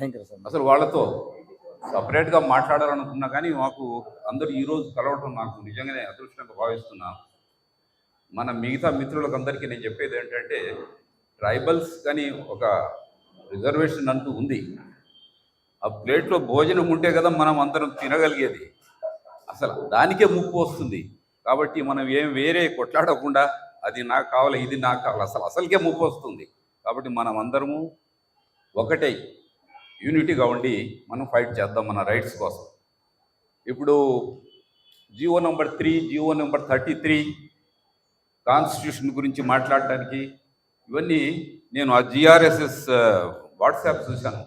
భయంకర అసలు వాళ్ళతో సపరేట్గా మాట్లాడాలనుకున్నా కానీ మాకు అందరూ ఈరోజు కలవటం నాకు నిజంగానే అదృష్టంగా భావిస్తున్నాను మన మిగతా మిత్రులకు అందరికీ నేను చెప్పేది ఏంటంటే ట్రైబల్స్ కానీ ఒక రిజర్వేషన్ అంటూ ఉంది. ఆ ప్లేట్లో భోజనం ఉంటే కదా మనం అందరం తినగలిగేది. అసలు దానికే ముప్పు వస్తుంది. కాబట్టి మనం ఏం వేరే కొట్లాడకుండా అది నాకు కావాలి ఇది నాకు కావాలి అసలు అసలుకే ముప్పు వస్తుంది. కాబట్టి మనం అందరము ఒకటే యూనిటీగా ఉండి మనం ఫైట్ చేద్దాం మన రైట్స్ కోసం. ఇప్పుడు GO number three GO number thirty three constitution గురించి మాట్లాడటానికి ఇవన్నీ నేను ఆ జిఆర్ఎస్ఎస్ వాట్సాప్ చూశాను.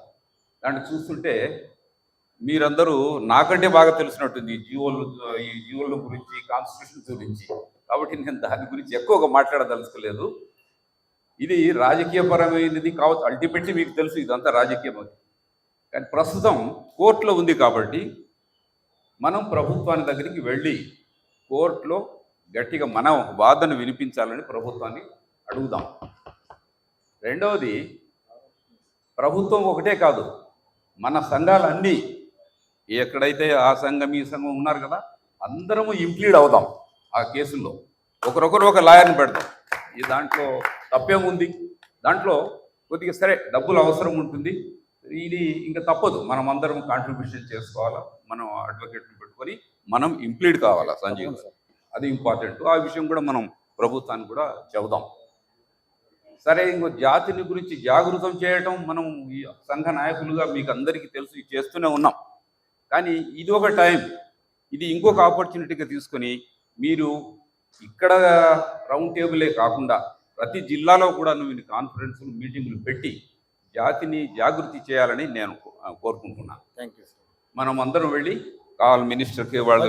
దాన్ని చూస్తుంటే మీరందరూ నాకంటే బాగా తెలిసినట్టుంది ఈ ఈ జీవోల గురించి కాన్స్టిట్యూషన్ గురించి. కాబట్టి నేను దాని గురించి ఎక్కువగా మాట్లాడదలుచుకోలేదు. ఇది రాజకీయపరమైనది కావచ్చు అల్టిమేట్లీ మీకు తెలుసు ఇదంతా రాజకీయం కానీ ప్రస్తుతం కోర్టులో ఉంది కాబట్టి మనం ప్రభుత్వాన్ని దగ్గరికి వెళ్ళి కోర్టులో గట్టిగా మన వాదన వినిపించాలని ప్రభుత్వాన్ని అడుగుదాం. రెండవది ప్రభుత్వం ఒకటే కాదు మన సంఘాలన్నీ ఎక్కడైతే ఆ సంఘం ఈ సంఘం ఉన్నారు కదా అందరము ఇంప్లీడ్ అవుదాం ఆ కేసుల్లో. ఒకరొకరు ఒక లాయర్ని పెడతాం ఈ దాంట్లో తప్పేముంది? దాంట్లో కొద్దిగా సరే డబ్బులు అవసరం ఉంటుంది. ఇది ఇంకా తప్పదు. మనం అందరం కాంట్రిబ్యూషన్ చేసుకోవాలా? మనం అడ్వకేట్ని పెట్టుకొని మనం ఇంప్లీడ్ కావాలా సంజీవ్. అది ఇంపార్టెంట్ ఆ విషయం కూడా మనం ప్రభుత్వానికి కూడా చెబుదాం. సరే ఇంకో జాతిని గురించి జాగృతం చేయటం మనం ఈ సంఘ నాయకులుగా మీకు అందరికీ తెలుసు చేస్తూనే ఉన్నాం. కానీ ఇది ఒక టైం. ఇది ఇంకొక ఆపర్చునిటీగా తీసుకొని మీరు ఇక్కడ రౌండ్ టేబులే కాకుండా ప్రతి జిల్లాలో కూడా నువ్వు కాన్ఫరెన్సులు మీటింగులు పెట్టి జాతిని జాగృతి చేయాలని నేను కోరుకుంటున్నాను మనం అందరం వెళ్ళి కావాలి మినిస్టర్కి వాళ్ళ